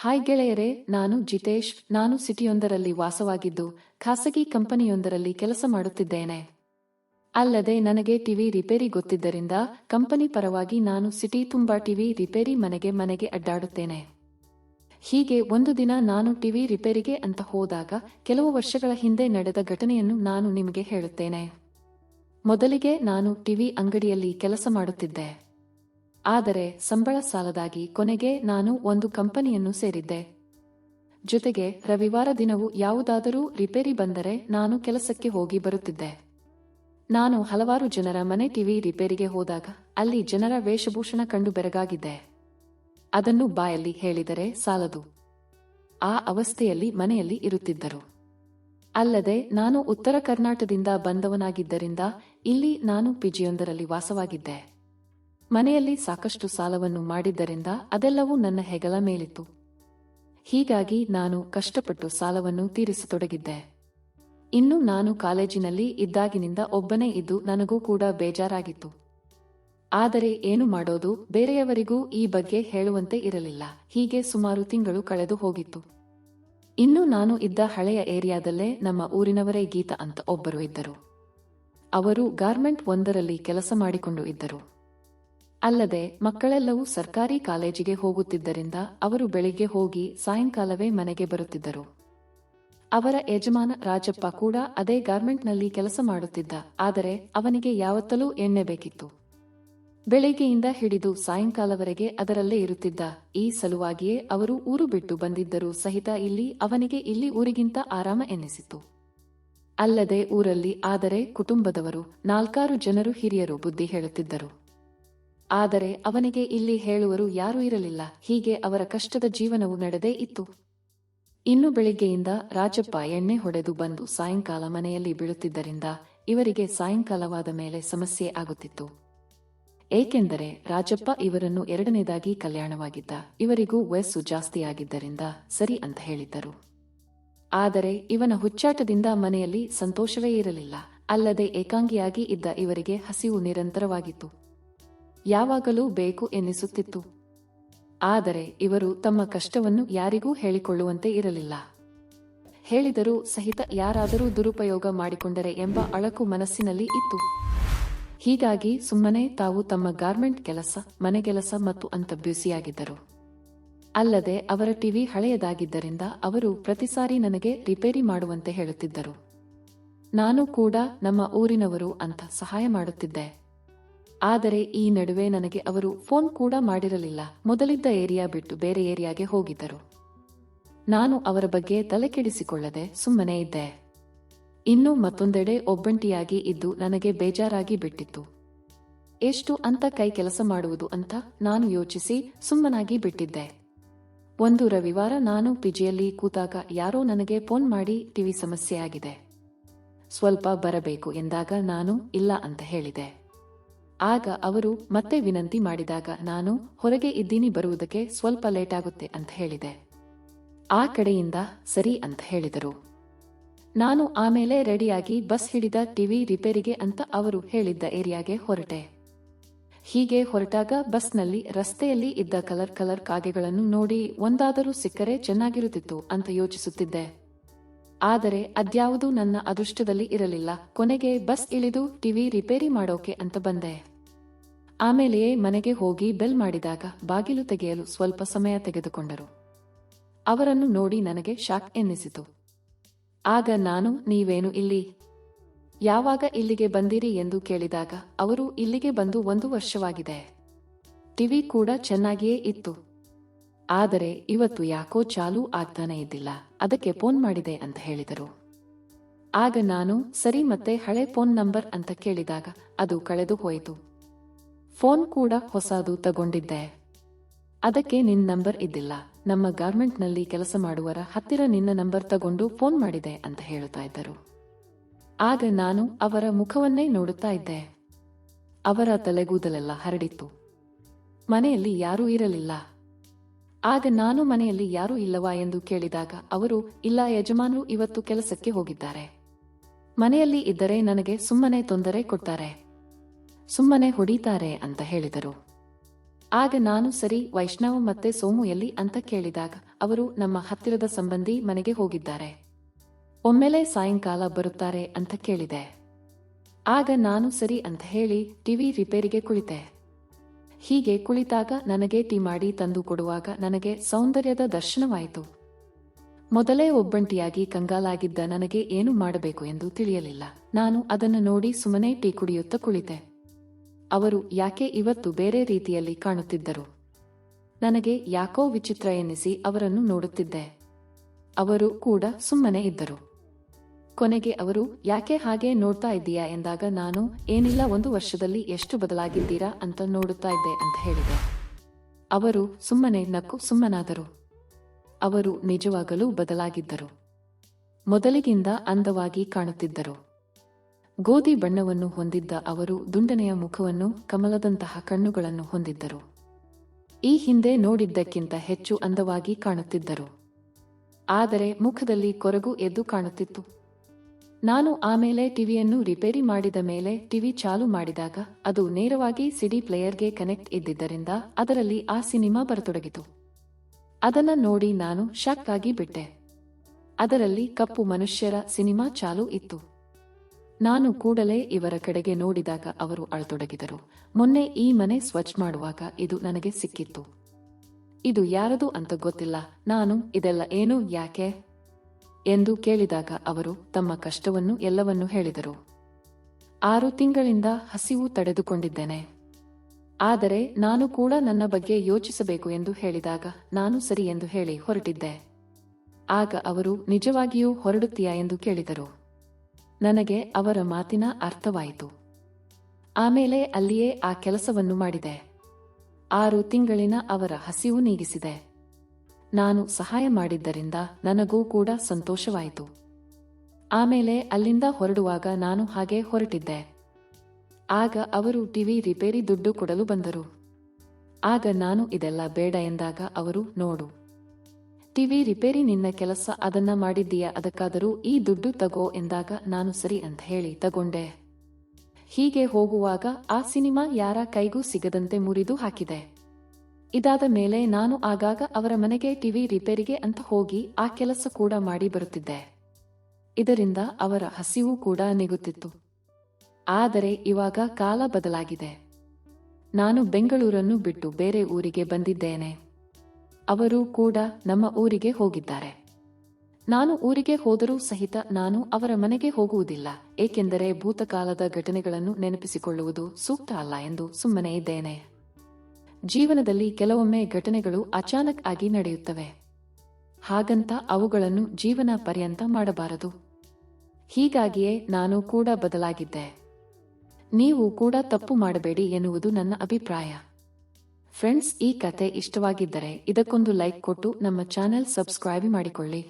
Hi ಗೆಳೆಯರೇ, ನಾನು ಜಿತೇಶ್. ನಾನು ಸಿಟಿಯೊಂದರಲ್ಲಿ ವಾಸವಾಗಿದ್ದು, ಖಾಸಗಿ ಕಂಪನಿಯೊಂದರಲ್ಲಿ ಕೆಲಸ ಮಾಡುತ್ತಿದ್ದೇನೆ. ಅಲ್ಲದೆ ನನಗೆ ಟಿವಿ ರಿಪೇರಿ ಗೊತ್ತಿದ್ದರಿಂದ, ಕಂಪನಿ ಪರವಾಗಿ ನಾನು ಸಿಟಿ ತುಂಬಾ ಟಿವಿ ರಿಪೇರಿ ಮನೆಗೆ ಮನೆಗೆ ಅಡ್ಡಾಡುತ್ತೇನೆ. ಹೀಗೆ ಒಂದು ದಿನ ನಾನು ಟಿವಿ ರಿಪೇರಿಗೆ ಅಂತ ಹೋದಾಗ, ಕೆಲವು ವರ್ಷಗಳ ಹಿಂದೆ ನಡೆದ ಘಟನೆಯನ್ನು ನಾನು ನಿಮಗೆ ಹೇಳುತ್ತೇನೆ. ಮೊದಲಿಗೆ ನಾನು ಟಿವಿ ಅಂಗಡಿಯಲ್ಲಿ ಕೆಲಸ ಮಾಡುತ್ತಿದ್ದೆ. ಆದರೆ ಸಂಬಳ ಸಾಲದಾಗಿ ಕೊನೆಗೆ ನಾನು ಒಂದು ಕಂಪನಿಯನ್ನು ಸೇರಿದ್ದೆ. ಜೊತೆಗೆ ರವಿವಾರ ದಿನವೂ ಯಾವುದಾದರೂ ರಿಪೇರಿ ಬಂದರೆ ನಾನು ಕೆಲಸಕ್ಕೆ ಹೋಗಿ ಬರುತ್ತಿದ್ದೆ. ನಾನು ಹಲವಾರು ಜನರ ಮನೆ ಟಿವಿ ರಿಪೇರಿಗೆ ಹೋದಾಗ ಅಲ್ಲಿ ಜನರ ವೇಷಭೂಷಣ ಕಂಡು ಬೆರಗಾಗಿದ್ದೆ. ಅದನ್ನು ಬಾಯಲ್ಲಿ ಹೇಳಿದರೆ ಸಾಲದು. ಆ ಅವಸ್ಥೆಯಲ್ಲಿ ಮನೆಯಲ್ಲಿ ಇರುತ್ತಿದ್ದರು. ಅಲ್ಲದೆ ನಾನು ಉತ್ತರ ಕರ್ನಾಟಕದಿಂದ ಬಂದವನಾಗಿದ್ದರಿಂದ ಇಲ್ಲಿ ನಾನು ಪಿಜಿಯೊಂದರಲ್ಲಿ ವಾಸವಾಗಿದ್ದೆ. ಮನೆಯಲ್ಲಿ ಸಾಕಷ್ಟು ಸಾಲವನ್ನು ಮಾಡಿದ್ದರಿಂದ ಅದೆಲ್ಲವೂ ನನ್ನ ಹೆಗಲ ಮೇಲಿತ್ತು. ಹೀಗಾಗಿ ನಾನು ಕಷ್ಟಪಟ್ಟು ಸಾಲವನ್ನು ತೀರಿಸತೊಡಗಿದ್ದೆ. ಇನ್ನು ನಾನು ಕಾಲೇಜಿನಲ್ಲಿ ಇದ್ದಾಗಿನಿಂದ ಒಬ್ಬನೇ ಇದ್ದು ನನಗೂ ಕೂಡ ಬೇಜಾರಾಗಿತ್ತು. ಆದರೆ ಏನು ಮಾಡೋದು, ಬೇರೆಯವರಿಗೂ ಈ ಬಗ್ಗೆ ಹೇಳುವಂತೆ ಇರಲಿಲ್ಲ. ಹೀಗೆ ಸುಮಾರು ತಿಂಗಳು ಕಳೆದು ಹೋಗಿತ್ತು. ಇನ್ನು ನಾನು ಇದ್ದ ಹಳೆಯ ಏರಿಯಾದಲ್ಲೇ ನಮ್ಮ ಊರಿನವರೇ ಗೀತ ಅಂತ ಒಬ್ಬರು ಇದ್ದರು. ಅವರು ಗಾರ್ಮೆಂಟ್ ಒಂದರಲ್ಲಿ ಕೆಲಸ ಮಾಡಿಕೊಂಡು ಇದ್ದರು. ಅಲ್ಲದೆ, ಮಕ್ಕಳೆಲ್ಲವೂ ಸರ್ಕಾರಿ ಕಾಲೇಜಿಗೆ ಹೋಗುತ್ತಿದ್ದರಿಂದ ಅವರು ಬೆಳಿಗ್ಗೆ ಹೋಗಿ ಸಾಯಂಕಾಲವೇ ಮನೆಗೆ ಬರುತ್ತಿದ್ದರು. ಅವರ ಯಜಮಾನ ರಾಜಪ್ಪ ಕೂಡ ಅದೇ ಗಾರ್ಮೆಂಟ್ನಲ್ಲಿ ಕೆಲಸ ಮಾಡುತ್ತಿದ್ದ, ಆದರೆ ಅವನಿಗೆ ಯಾವತ್ತಲೂ ಎಣ್ಣೆ ಬೇಕಿತ್ತು. ಬೆಳಿಗ್ಗೆಯಿಂದ ಹಿಡಿದು ಸಾಯಂಕಾಲವರೆಗೆ ಅದರಲ್ಲೇ ಇರುತ್ತಿದ್ದ, ಈ ಸಲುವಾಗಿಯೇ ಅವರು ಊರು ಬಿಟ್ಟು ಬಂದಿದ್ದರೂ ಸಹಿತ ಇಲ್ಲಿ ಅವನಿಗೆ ಇಲ್ಲಿ ಊರಿಗಿಂತ ಆರಾಮ ಎನ್ನಿಸಿತು. ಅಲ್ಲದೆ ಊರಲ್ಲಿ ಆದರೆ ಕುಟುಂಬದವರು ನಾಲ್ಕಾರು ಜನರು ಹಿರಿಯರು ಬುದ್ಧಿ ಹೇಳುತ್ತಿದ್ದರು. ಆದರೆ ಅವನಿಗೆ ಇಲ್ಲಿ ಹೇಳುವರು ಯಾರೂ ಇರಲಿಲ್ಲ, ಹೀಗೆ ಅವರ ಕಷ್ಟದ ಜೀವನವು ನಡೆದೇ ಇತ್ತು. ಇನ್ನು ಬೆಳಿಗ್ಗೆಯಿಂದ ರಾಜಪ್ಪ ಎಣ್ಣೆ ಹೊಡೆದು ಬಂದು ಸಾಯಂಕಾಲ ಮನೆಯಲ್ಲಿ ಬೀಳುತ್ತಿದ್ದರಿಂದ ಇವರಿಗೆ ಸಾಯಂಕಾಲವಾದ ಮೇಲೆ ಸಮಸ್ಯೆ ಆಗುತ್ತಿತ್ತು. ಏಕೆಂದರೆ ರಾಜಪ್ಪ ಇವರನ್ನು ಎರಡನೇದಾಗಿ ಕಲ್ಯಾಣವಾಗಿದ್ದ, ಇವರಿಗೂ ವಯಸ್ಸು ಜಾಸ್ತಿಯಾಗಿದ್ದರಿಂದ ಸರಿ ಅಂತ ಹೇಳಿದ್ದರು. ಆದರೆ ಇವನ ಹುಚ್ಚಾಟದಿಂದ ಮನೆಯಲ್ಲಿ ಸಂತೋಷವೇ ಇರಲಿಲ್ಲ, ಅಲ್ಲದೆ ಏಕಾಂಗಿಯಾಗಿ ಇದ್ದ ಇವರಿಗೆ ಹಸಿವು ನಿರಂತರವಾಗಿತ್ತು. ಯಾವಾಗಲೂ ಬೇಕು ಎನ್ನಿಸುತ್ತಿತ್ತು ಆದರೆ ಇವರು ತಮ್ಮ ಕಷ್ಟವನ್ನು ಯಾರಿಗೂ ಹೇಳಿಕೊಳ್ಳುವಂತೆ ಇರಲಿಲ್ಲ. ಹೇಳಿದರೂ ಸಹಿತ ಯಾರಾದರೂ ದುರುಪಯೋಗ ಮಾಡಿಕೊಂಡರೆ ಎಂಬ ಅಳಕು ಮನಸ್ಸಿನಲ್ಲಿ ಇತ್ತು. ಹೀಗಾಗಿ ಸುಮ್ಮನೆ ತಾವು ತಮ್ಮ ಗಾರ್ಮೆಂಟ್ ಕೆಲಸ ಮನೆಗೆಲಸ ಮತ್ತು ಅಂತ ಬ್ಯುಸಿಯಾಗಿದ್ದರು. ಅಲ್ಲದೆ ಅವರ ಟಿವಿ ಹಳೆಯದಾಗಿದ್ದರಿಂದ ಅವರು ಪ್ರತಿ ಸಾರಿ ನನಗೆ ರಿಪೇರಿ ಮಾಡುವಂತೆ ಹೇಳುತ್ತಿದ್ದರು. ನಾನು ಕೂಡ ನಮ್ಮ ಊರಿನವರು ಅಂತ ಸಹಾಯ ಮಾಡುತ್ತಿದ್ದೆ. ಆದರೆ ಈ ನಡುವೆ ನನಗೆ ಅವರು ಫೋನ್ ಕೂಡ ಮಾಡಿರಲಿಲ್ಲ. ಮೊದಲಿದ್ದ ಏರಿಯಾ ಬಿಟ್ಟು ಬೇರೆ ಏರಿಯಾಗೆ ಹೋಗಿದ್ದರು. ನಾನು ಅವರ ಬಗ್ಗೆ ತಲೆಕೆಡಿಸಿಕೊಳ್ಳದೆ ಸುಮ್ಮನೆ ಇದ್ದೆ. ಇನ್ನು ಮತ್ತೊಂದೆಡೆ ಒಬ್ಬಂಟಿಯಾಗಿ ಇದ್ದು ನನಗೆ ಬೇಜಾರಾಗಿ ಬಿಟ್ಟಿತ್ತು. ಎಷ್ಟು ಅಂತ ಕೈ ಕೆಲಸ ಮಾಡುವುದು ಅಂತ ನಾನು ಯೋಚಿಸಿ ಸುಮ್ಮನಾಗಿ ಬಿಟ್ಟಿದ್ದೆ. ಒಂದು ರವಿವಾರ ನಾನು ಪಿಜಿಯಲ್ಲಿ ಕೂತಾಗ ಯಾರೋ ನನಗೆ ಫೋನ್ ಮಾಡಿ ಟಿವಿ ಸಮಸ್ಯೆ ಆಗಿದೆ. ಸ್ವಲ್ಪ ಬರಬೇಕು ಎಂದಾಗ ನಾನು ಇಲ್ಲ ಅಂತ ಹೇಳಿದೆ. ಆಗ ಅವರು ಮತ್ತೆ ವಿನಂತಿ ಮಾಡಿದಾಗ, ನಾನು ಹೊರಗೆ ಇದ್ದೀನಿ, ಬರುವುದಕ್ಕೆ ಸ್ವಲ್ಪ ಲೇಟ್ ಆಗುತ್ತೆ ಅಂತ ಹೇಳಿದೆ. ಆ ಕಡೆಯಿಂದ, ಸರಿ, ಅಂತ ಹೇಳಿದರು. ನಾನು ಆಮೇಲೆ ರೆಡಿಯಾಗಿ ಬಸ್ ಹಿಡಿದ ಟಿವಿ ರಿಪೇರಿಗೆ ಅಂತ ಅವರು ಹೇಳಿದ್ದ ಏರಿಯಾಗೆ ಹೊರಟೆ. ಹೀಗೆ ಹೊರಟಾಗ ಬಸ್ನಲ್ಲಿ ರಸ್ತೆಯಲ್ಲಿ ಇದ್ದ ಕಲರ್ ಕಲರ್ ಕಾಗೆಗಳನ್ನು ನೋಡಿ ಒಂದಾದರೂ ಸಿಕ್ಕರೆ ಚೆನ್ನಾಗಿರುತ್ತಿತ್ತು ಅಂತ ಯೋಚಿಸುತ್ತಿದ್ದೆ. ಆದರೆ ಅದ್ಯಾವುದೂ ನನ್ನ ಅದೃಷ್ಟದಲ್ಲಿ ಇರಲಿಲ್ಲ. ಕೊನೆಗೆ ಬಸ್ ಇಳಿದು ಟಿವಿ ರಿಪೇರಿ ಮಾಡೋಕೆ ಅಂತ ಬಂದೆ. ಆಮೇಲೆಯೇ ಮನೆಗೆ ಹೋಗಿ ಬೆಲ್ ಮಾಡಿದಾಗ ಬಾಗಿಲು ತೆಗೆಯಲು ಸ್ವಲ್ಪ ಸಮಯ ತೆಗೆದುಕೊಂಡರು. ಅವರನ್ನು ನೋಡಿ ನನಗೆ ಶಾಕ್ ಎನ್ನಿಸಿತು. ಆಗ ನಾನು, ನೀವೇನು ಇಲ್ಲಿ? ಯಾವಾಗ ಇಲ್ಲಿಗೆ ಬಂದಿರಿ? ಎಂದು ಕೇಳಿದಾಗ, ಅವರು ಇಲ್ಲಿಗೆ ಬಂದು ಒಂದು ವರ್ಷವಾಗಿದೆ. ಟಿವಿ ಕೂಡ ಚೆನ್ನಾಗಿಯೇ ಇತ್ತು. ಆದರೆ ಇವತ್ತು ಯಾಕೋ ಚಾಲೂ ಆಗ್ತಾನೆ ಇದ್ದಿಲ್ಲ, ಅದಕ್ಕೆ ಫೋನ್ ಮಾಡಿದೆ ಅಂತ ಹೇಳಿದರು. ಆಗ ನಾನು, ಸರಿ ಮತ್ತೆ ಹಳೆ ಫೋನ್ ನಂಬರ್ ಅಂತ ಕೇಳಿದಾಗ ಅದು ಕಳೆದು ಹೋಯಿತು. ಫೋನ್ ಕೂಡ ಹೊಸದು ತಗೊಂಡಿದ್ದೆ. ಅದಕ್ಕೆ ನಿನ್ ನಂಬರ್ ಇದ್ದಿಲ್ಲ, ನಮ್ಮ ಗಾರ್ಮೆಂಟ್ನಲ್ಲಿ ಕೆಲಸ ಮಾಡುವರ ಹತ್ತಿರ ನಿನ್ನ ನಂಬರ್ ತಗೊಂಡು ಫೋನ್ ಮಾಡಿದೆ ಅಂತ ಹೇಳುತ್ತಾ ಇದ್ದರು. ಆಗ ನಾನು ಅವರ ಮುಖವನ್ನೇ ನೋಡುತ್ತಾ ಇದ್ದೆ. ಅವರ ತಲೆಗೂದಲೆಲ್ಲ ಹರಡಿತ್ತು. ಮನೆಯಲ್ಲಿ ಯಾರೂ ಇರಲಿಲ್ಲ. ಆಗ ನಾನು ಮನೆಯಲ್ಲಿ ಯಾರೂ ಇಲ್ಲವಾ ಎಂದು ಕೇಳಿದಾಗ ಅವರು, ಇಲ್ಲ, ಯಜಮಾನರು ಇವತ್ತು ಕೆಲಸಕ್ಕೆ ಹೋಗಿದ್ದಾರೆ. ಮನೆಯಲ್ಲಿ ಇದ್ದರೆ ನನಗೆ ಸುಮ್ಮನೆ ತೊಂದರೆ ಕೊಡ್ತಾರೆ. ಸುಮ್ಮನೆ ಹೊಡೀತಾರೆ ಅಂತ ಹೇಳಿದರು. ಆಗ ನಾನು, ಸರಿ, ವೈಷ್ಣವ ಮತ್ತೆ ಸೋಮು ಎಲ್ಲಿ ಅಂತ ಕೇಳಿದಾಗ ಅವರು, ನಮ್ಮ ಹತ್ತಿರದ ಸಂಬಂಧಿ ಮನೆಗೆ ಹೋಗಿದ್ದಾರೆ. ಒಮ್ಮೆಲೆ ಸಾಯಂಕಾಲ ಬರುತ್ತಾರೆ ಅಂತ ಕೇಳಿದೆ. ಆಗ ನಾನು, ಸರಿ ಅಂತ ಹೇಳಿ ಟಿವಿ ರಿಪೇರಿಗೆ ಕುಳಿತೆ. ಹೀಗೆ ಕುಳಿತಾಗ ನನಗೆ ಟೀ ಮಾಡಿ ತಂದು ಕೊಡುವಾಗ ನನಗೆ ಸೌಂದರ್ಯದ ದರ್ಶನವಾಯಿತು. ಮೊದಲೇ ಒಬ್ಬಂಟಿಯಾಗಿ ಕಂಗಾಲಾಗಿದ್ದ ನನಗೆ ಏನು ಮಾಡಬೇಕು ಎಂದು ತಿಳಿಯಲಿಲ್ಲ. ನಾನು ಅದನ್ನು ನೋಡಿ ಸುಮ್ಮನೆ ಟೀ ಕುಡಿಯುತ್ತಾ ಕುಳಿತೆ. ಅವರು ಯಾಕೆ ಇವತ್ತು ಬೇರೆ ರೀತಿಯಲ್ಲಿ ಕಾಣುತ್ತಿದ್ದರು? ನನಗೆ ಯಾಕೋ ವಿಚಿತ್ರ ಎನ್ನಿಸಿ ಅವರನ್ನು ನೋಡುತ್ತಿದ್ದೆ. ಅವರು ಕೂಡ ಸುಮ್ಮನೆ ಇದ್ದರು. ಕೊನೆಗೆ ಅವರು, ಯಾಕೆ ಹಾಗೆ ನೋಡ್ತಾ ಇದ್ದೀಯಾ? ಎಂದಾಗ ನಾನು, ಏನಿಲ್ಲ, ಒಂದು ವರ್ಷದಲ್ಲಿ ಎಷ್ಟು ಬದಲಾಗಿದ್ದೀರಾ ಅಂತ ನೋಡುತ್ತಾ ಇದ್ದೆ ಅಂತ ಹೇಳಿದೆ. ಅವರು, ಸುಮ್ಮನೆ, ನಕ್ಕು, ಸುಮ್ಮನಾದರು. ಅವರು, ನಿಜವಾಗಲೂ ಬದಲಾಗಿದ್ದರು. ಮೊದಲಿಗಿಂದ ಅಂದವಾಗಿ ಕಾಣುತ್ತಿದ್ದರು. ಗೋಧಿ ಬಣ್ಣವನ್ನು ಹೊಂದಿದ್ದ ಅವರು ದುಂಡನೆಯ ಮುಖವನ್ನು ಕಮಲದಂತಹ ಕಣ್ಣುಗಳನ್ನು ಹೊಂದಿದ್ದರು. ಈ ಹಿಂದೆ ನೋಡಿದ್ದಕ್ಕಿಂತ ಹೆಚ್ಚು ಅಂದವಾಗಿ ಕಾಣುತ್ತಿದ್ದರು. ಆದರೆ ಮುಖದಲ್ಲಿ ಕೊರಗು ಎದ್ದು ಕಾಣುತ್ತಿತ್ತು. ನಾನು ಆಮೇಲೆ ಟಿವಿಯನ್ನು ರಿಪೇರಿ ಮಾಡಿದ ಮೇಲೆ ಟಿವಿ ಚಾಲು ಮಾಡಿದಾಗ ಅದು ನೇರವಾಗಿ ಸಿಡಿ ಪ್ಲೇಯರ್ಗೆ ಕನೆಕ್ಟ್ ಇದ್ದಿದ್ದರಿಂದ ಅದರಲ್ಲಿ ಆ ಸಿನಿಮಾ ಬರತೊಡಗಿತು. ಅದನ್ನ ನೋಡಿ ನಾನು ಶಾಕ್ ಆಗಿ ಬಿಟ್ಟೆ. ಅದರಲ್ಲಿ ಕಪ್ಪು ಮನುಷ್ಯರ ಸಿನಿಮಾ ಚಾಲು ಇತ್ತು. ನಾನು ಕೂಡಲೇ ಇವರ ಕಡೆಗೆ ನೋಡಿದಾಗ ಅವರು ಅಳತೊಡಗಿದರು. ಮೊನ್ನೆ ಈ ಮನೆ ಸ್ವಚ್ಛ ಮಾಡುವಾಗ ಇದು ನನಗೆ ಸಿಕ್ಕಿತ್ತು. ಇದು ಯಾರದು ಅಂತ ಗೊತ್ತಿಲ್ಲ. ನಾನು ಇದೆಲ್ಲ ಏನು, ಯಾಕೆ? ಎಂದು ಕೇಳಿದಾಗ ಅವರು ತಮ್ಮ ಕಷ್ಟವನ್ನು ಎಲ್ಲವನ್ನೂ ಹೇಳಿದರು. ಆರು ತಿಂಗಳಿಂದ ಹಸಿವು ತಡೆದುಕೊಂಡಿದ್ದೇನೆ. ಆದರೆ ನಾನು ಕೂಡ ನನ್ನ ಬಗ್ಗೆ ಯೋಚಿಸಬೇಕು ಎಂದು ಹೇಳಿದಾಗ ನಾನು ಸರಿ ಎಂದು ಹೇಳಿ ಹೊರಟಿದ್ದೆ. ಆಗ ಅವರು, ನಿಜವಾಗಿಯೂ ಹೊರಡುತ್ತೀಯಾ? ಎಂದು ಕೇಳಿದರು. ನನಗೆ ಅವರ ಮಾತಿನ ಅರ್ಥವಾಯಿತು. ಆಮೇಲೆ ಅಲ್ಲಿಯೇ ಆ ಕೆಲಸವನ್ನು ಮಾಡಿದೆ. ಆರು ತಿಂಗಳಿನ ಅವರ ಹಸಿವು ನೀಗಿಸಿದೆ. ನಾನು ಸಹಾಯ ಮಾಡಿದ್ದರಿಂದ ನನಗೂ ಕೂಡ ಸಂತೋಷವಾಯಿತು. ಆಮೇಲೆ ಅಲ್ಲಿಂದ ಹೊರಡುವಾಗ ನಾನು ಹಾಗೆ ಹೊರಟಿದ್ದೆ. ಆಗ ಅವರು ಟಿವಿ ರಿಪೇರಿ ದುಡ್ಡು ಕೊಡಲು ಬಂದರು. ಆಗ ನಾನು ಇದೆಲ್ಲ ಬೇಡ ಎಂದಾಗ ಅವರು, ನೋಡು. ಟಿವಿ ರಿಪೇರಿ ನಿನ್ನ ಕೆಲಸ ಅದನ್ನ ಮಾಡಿದ್ದೀಯ, ಅದಕ್ಕಾದರೂ ಈ ದುಡ್ಡು ತಗೋ ಎಂದಾಗ ನಾನು ಸರಿ ಅಂತ ಹೇಳಿ ತಗೊಂಡೆ. ಹೀಗೆ ಹೋಗುವಾಗ ಆ ಸಿನಿಮಾ ಯಾರ ಕೈಗೂ ಸಿಗದಂತೆ ಮುರಿದು ಹಾಕಿದೆ. ಇದಾದ ಮೇಲೆ ನಾನು ಆಗಾಗ ಅವರ ಮನೆಗೆ ಟಿವಿ ರಿಪೇರಿಗೆ ಅಂತ ಹೋಗಿ ಆ ಕೆಲಸ ಕೂಡ ಮಾಡಿ ಬರುತ್ತಿದ್ದೆ. ಇದರಿಂದ ಅವರ ಹಸಿವು ಕೂಡ ನಿಗುತ್ತಿತ್ತು. ಆದರೆ ಇವಾಗ ಕಾಲ ಬದಲಾಗಿದೆ. ನಾನು ಬೆಂಗಳೂರನ್ನು ಬಿಟ್ಟು ಬೇರೆ ಊರಿಗೆ ಬಂದಿದ್ದೇನೆ. ಅವರು ಕೂಡ ನಮ್ಮ ಊರಿಗೆ ಹೋಗಿದ್ದಾರೆ. ನಾನು ಊರಿಗೆ ಹೋದರೂ ಸಹಿತ ನಾನು ಅವರ ಮನೆಗೆ ಹೋಗುವುದಿಲ್ಲ, ಏಕೆಂದರೆ ಭೂತಕಾಲದ ಘಟನೆಗಳನ್ನು ನೆನಪಿಸಿಕೊಳ್ಳುವುದು ಸೂಕ್ತ ಅಲ್ಲ ಎಂದು ಸುಮ್ಮನೆ ಇದ್ದೇನೆ. ಜೀವನದಲ್ಲಿ ಕೆಲವೊಮ್ಮೆ ಘಟನೆಗಳು ಅಚಾನಕ್ ಆಗಿ ನಡೆಯುತ್ತವೆ. ಹಾಗಂತ ಅವುಗಳನ್ನು ಜೀವನ ಪರ್ಯಂತ ಮಾಡಬಾರದು. ಹೀಗಾಗಿಯೇ ನಾನು ಕೂಡ ಬದಲಾಗಿದ್ದೆ. ನೀವು ಕೂಡ ತಪ್ಪು ಮಾಡಬೇಡಿ ಎನ್ನುವುದು ನನ್ನ ಅಭಿಪ್ರಾಯ. ಫ್ರೆಂಡ್ಸ್, ಈ ಕತೆ ಇಷ್ಟವಾಗಿದ್ದರೆ ಇದಕ್ಕೊಂದು ಲೈಕ್ ಕೊಟ್ಟು ನಮ್ಮ ಚಾನೆಲ್ ಸಬ್ಸ್ಕ್ರೈಬ್ ಮಾಡಿಕೊಳ್ಳಿ.